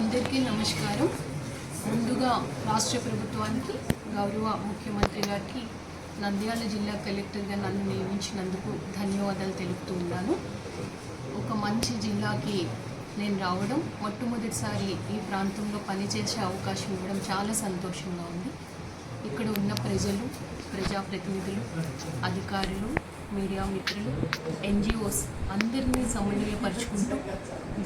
అందరికీ నమస్కారం. ముందుగా రాష్ట్ర ప్రభుత్వానికి గౌరవ ముఖ్యమంత్రి గారికి నంద్యాల జిల్లా కలెక్టర్గా నన్ను నియమించినందుకు ధన్యవాదాలు తెలుపుతూ ఉన్నాను. ఒక మంచి జిల్లాకి నేను రావడం మొట్టమొదటిసారి ఈ ప్రాంతంలో పనిచేసే అవకాశం ఇవ్వడం చాలా సంతోషంగా ఉంది. ఇక్కడ ఉన్న ప్రజలు ప్రజాప్రతినిధులు అధికారులు మీడియా మిత్రులు ఎన్జిఓస్ అందరినీ సమన్వయపరుచుకుంటూ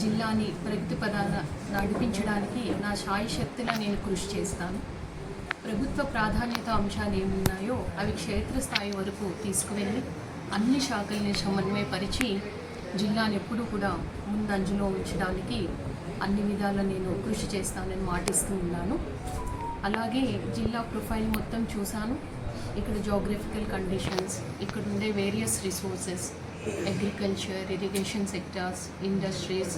జిల్లాని ప్రగతి పదాన నడిపించడానికి నా శాయశక్తిలా నేను కృషి చేస్తాను. ప్రభుత్వ ప్రాధాన్యత అంశాలు ఏమున్నాయో అవి క్షేత్రస్థాయి వరకు తీసుకువెళ్ళి అన్ని శాఖల్ని సమన్వయపరిచి జిల్లాను ఎప్పుడూ కూడా ముందంజలో ఉంచడానికి అన్ని విధాల నేను కృషి చేస్తానని మాటిస్తూ ఉన్నాను. అలాగే జిల్లా ప్రొఫైల్ మొత్తం చూశాను. ఇక్కడ జోగ్రఫికల్ కండిషన్స్ ఇక్కడ ఉండే various resources agriculture irrigation sectors industries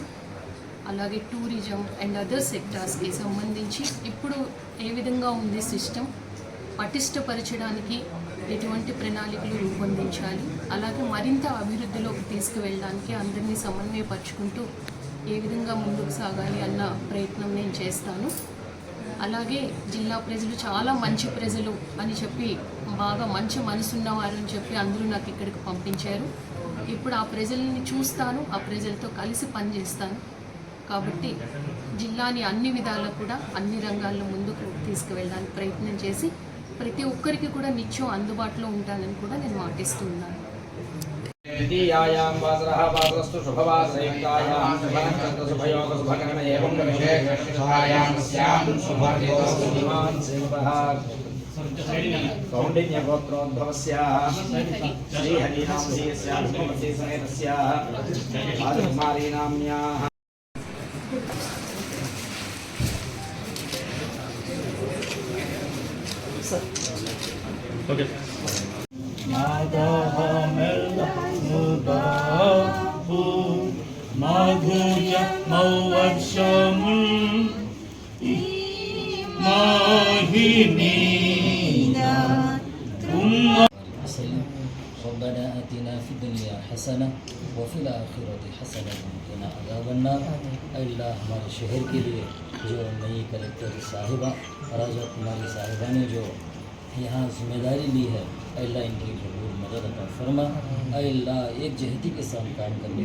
అలాగే టూరిజం అండ్ అదర్ సెక్టార్స్కి సంబంధించి ఇప్పుడు ఏ విధంగా ఉంది సిస్టమ్ పటిష్టపరచడానికి ఎటువంటి ప్రణాళికలు రూపొందించాలి అలాగే మరింత అభివృద్ధిలోకి తీసుకువెళ్ళడానికి అందరినీ సమన్వయపరుచుకుంటూ ఏ విధంగా ముందుకు సాగాలి అన్న ప్రయత్నం నేను చేస్తాను. అలాగే జిల్లా ప్రజలు చాలా మంచి ప్రజలు అని చెప్పి బాగా మంచి మనసున్నవారు అని చెప్పి అందరూ నాకు ఇక్కడికి పంపించారు. ఇప్పుడు ఆ ప్రజల్ని చూస్తాను ఆ ప్రజలతో కలిసి పనిచేస్తాను. కాబట్టి జిల్లాని అన్ని విధాలా కూడా అన్ని రంగాల్లో ముందుకు తీసుకువెళ్ళడానికి ప్రయత్నం చేసి ప్రతి ఒక్కరికి కూడా నిత్యం అందుబాటులో ఉంటానని కూడా నేను మాటిస్తున్నాను द्वितीयायां वासरः वासरस्तु शुभवासरयुक्तायां शुभनक्षत्रशुभयोगशुभकरण एवं गमिषे शुभायां स्यां शुभर्येतस्तु धीमान् श्रीमतः कौण्डिन्यगोत्रोद्भवस्याः श्रीहरीनांसीयस्याः समेतस्याः राजकुमारीनाम्याः Okay. ربنا آتنا في الدنيا حسنة وفي الآخرة حسنة وقنا عذاب النار शहर के लिए जो नई कलेक्टर साहिबा राजा कुमारी साहिबा ने जो यहाँ ज़िम्मेदारी ली है अल्लाह इनकी ज़रूर मदद अदा फरमा अल्लाह एक जहती के साथ काम करने